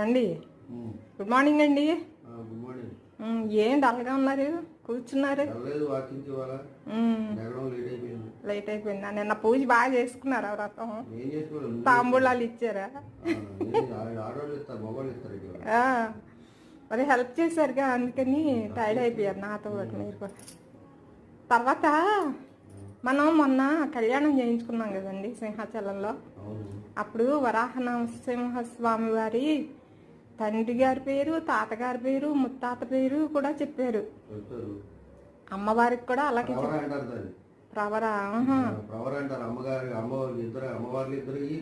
అండి. Good morning అండి. ఏం డల్గా ఉన్నారు? కూర్చున్నారు. లేట్ అయిపోయింది. నిన్న పూజ బాగా చేసుకున్నారా వ్రతం? తాంబూలాలు ఇచ్చారా? మరి హెల్ప్ చేశారుగా అందుకని టైర్డ్ అయిపోయారు నాతో పాటు మీరు తర్వాత మనం మొన్న కళ్యాణం చేయించుకున్నాం కదండి సింహాచలంలో. అప్పుడు వరాహ నరసింహస్వామి వారి తండ్రి గారి పేరు తాతగారి పేరు ముత్తాత పేరు కూడా చెప్పారు. అమ్మవారికి కూడా అలాగే ప్రవర ప్రవరా అంటారు. అమ్మగారు అమ్మవారు ఇద్దరు అమ్మవార్లు ఇద్దరికి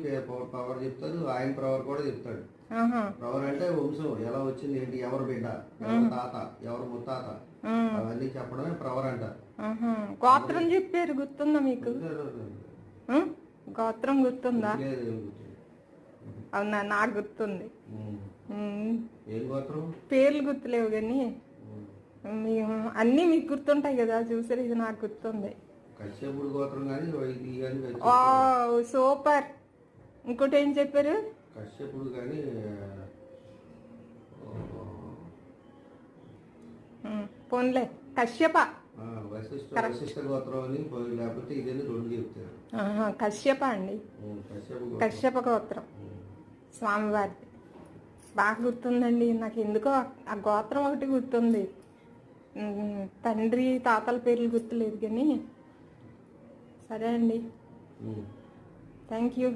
ప్రవర్ చెప్తారు ఆయన ప్రవర్ కూడా చెప్తాడు. ఆహా. ప్రవర్ అంటే వంశం. ఎలా వచ్చింది ఏంటి? ఎవరు బిడ్డ? ఎవరు తాత? ఎవరు ముత్తాత? అవన్నీ చెప్పడమే ప్రవర్ అంటారు. ఆహా. గోత్రం చెప్పారు గుర్తుందా మీకు? గోత్రం గుర్తుందా? లేదు. అవునా నాకు గుర్తుంది. పేర్లు గుర్తులేవు కానీ అన్నీ మీకు గుర్తుంటాయి కదా చూసారు ఇది నాకు గుర్తుంది. సూపర్. ఇంకోటి ఏం చెప్పారు? కశ్యపుడు కానీ పోన్లే. కశ్యప. కశ్యప అండి. కశ్యపు గోత్రం. స్వామివారిది. బాగా గుర్తుందండి. నాకు ఎందుకో ఆ గోత్రం ఒకటి గుర్తుంది. తండ్రి తాతల పేర్లు గుర్తులేదు కానీ సరే అండి. Thank you.